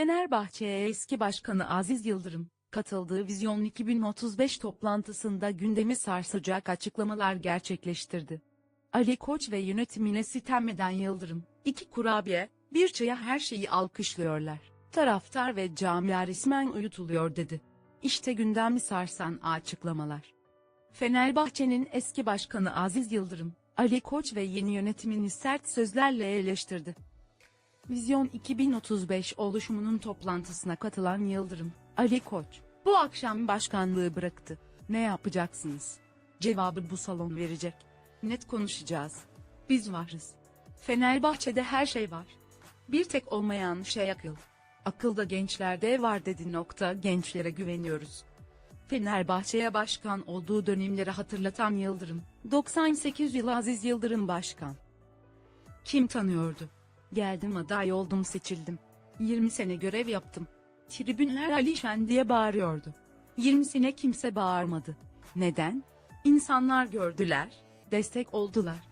Fenerbahçe'ye eski başkanı Aziz Yıldırım, katıldığı Vizyon 2035 toplantısında gündemi sarsacak açıklamalar gerçekleştirdi. Ali Koç ve yönetimine sitem eden Yıldırım, iki kurabiye, bir çaya her şeyi alkışlıyorlar. Taraftar ve camia resmen uyutuluyor dedi. İşte gündemi sarsan açıklamalar. Fenerbahçe'nin eski başkanı Aziz Yıldırım, Ali Koç ve yeni yönetimini sert sözlerle eleştirdi. Vizyon 2035 oluşumunun toplantısına katılan Yıldırım, Ali Koç, bu akşam başkanlığı bıraktı. Ne yapacaksınız? Cevabı bu salon verecek. Net konuşacağız. Biz varız. Fenerbahçe'de her şey var. Bir tek olmayan şey akıl. Akılda gençlerde var dedi nokta gençlere güveniyoruz. Fenerbahçe'ye başkan olduğu dönemleri hatırlatan Yıldırım, 98 yıl Aziz Yıldırım başkan. Kim tanıyordu? Geldim aday oldum seçildim. 20 sene görev yaptım. Tribünler Ali Şen diye bağırıyordu. 20 sene kimse bağırmadı. Neden? İnsanlar gördüler, destek oldular.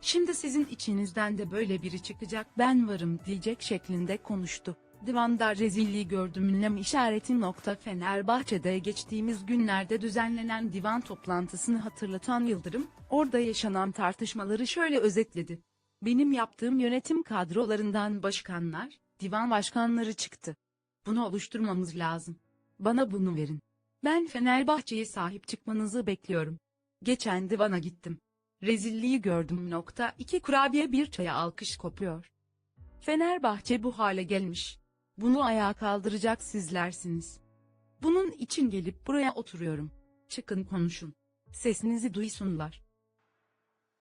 Şimdi sizin içinizden de böyle biri çıkacak ben varım diyecek şeklinde konuştu. Divanda rezilliği gördüm ünlem işareti nokta Fenerbahçe'de geçtiğimiz günlerde düzenlenen divan toplantısını hatırlatan Yıldırım, orada yaşanan tartışmaları şöyle özetledi. Benim yaptığım yönetim kadrolarından başkanlar, divan başkanları çıktı. Bunu oluşturmamız lazım. Bana bunu verin. Ben Fenerbahçe'ye sahip çıkmanızı bekliyorum. Geçen divana gittim. Rezilliği gördüm nokta iki kurabiye bir çaya alkış kopuyor. Fenerbahçe bu hale gelmiş. Bunu ayağa kaldıracak sizlersiniz. Bunun için gelip buraya oturuyorum. Çıkın konuşun. Sesinizi duysunlar.